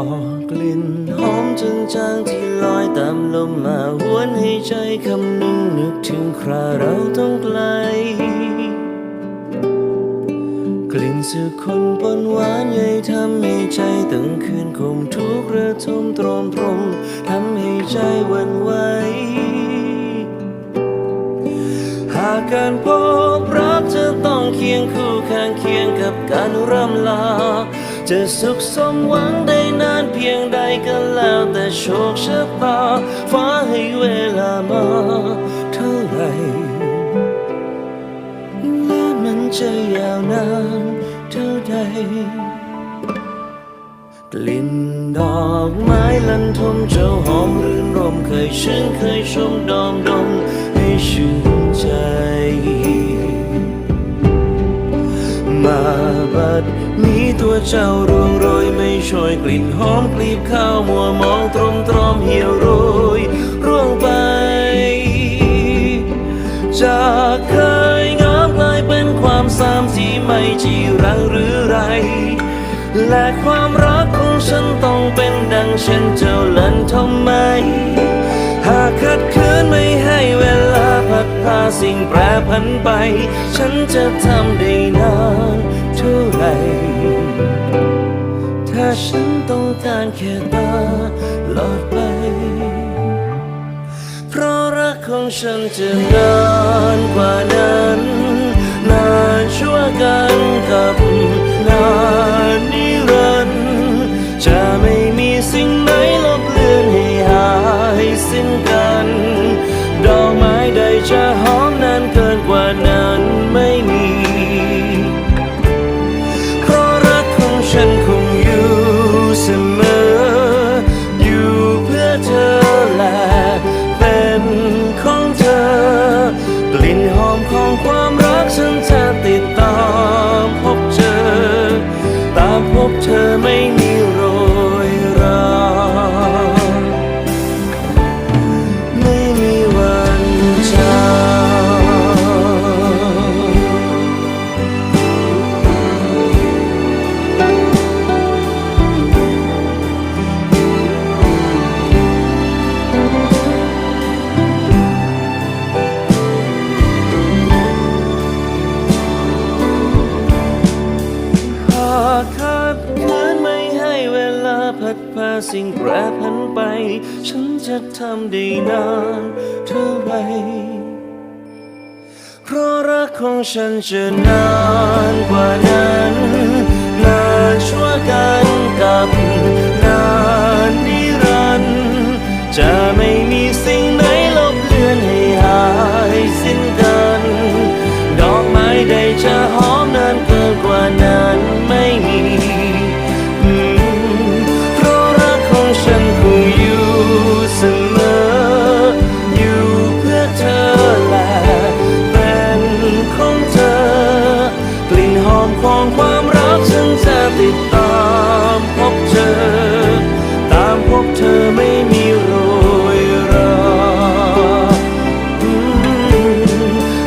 อกลิ่นหอมจางๆที่ลอยตามลมมาหวนให้ใจคำนึงนึกถึงคราเราต้องไกล กลิ่นสุคนปนหวานใยทำให้ใจตึงคืนคมทุกข์ระทมตรมตรมทำให้ใจวันไหวหากการพบรักจะต้องเคียงคู่ข้างเคียงกับการร่ำลา จะสุขสมหวังได้นานเพียงใดก็แล้วแต่โชคชะตา ฟ้าให้เวลามาเท่าไหร่และมันจะยาวนานเท่าใดกลิ่นดอกไม้ลันทมเจ้าหอมรื่นรมเคยชื่นเคยชมดอมดม มาบัดนี้ตัวเจ้าร่วงโรยไม่ช่วยกลิ่นหอมกลีบข้าวมัวมองตรมตรอมเหี่ยวโรยร่วงไป จากเคยงามกลายเป็นความสามที่ไม่จีรังหรือไร และความรักของฉันต้องเป็นดังเช่นเจ้าเล่นทำไม หากขัดขืนไม่ให้ สิ่งแปรผันไป ฉันจะทำได้นานเท่าไร ถ้าฉันต้องการแค่ตาหลอดไป เพราะรักของฉันจะนานกว่า สิ่งแปรผันไป ฉันจะทำได้นานเท่าไหรเพราะรักของฉันจะนานกว่านั้นนานชั่วกันกับ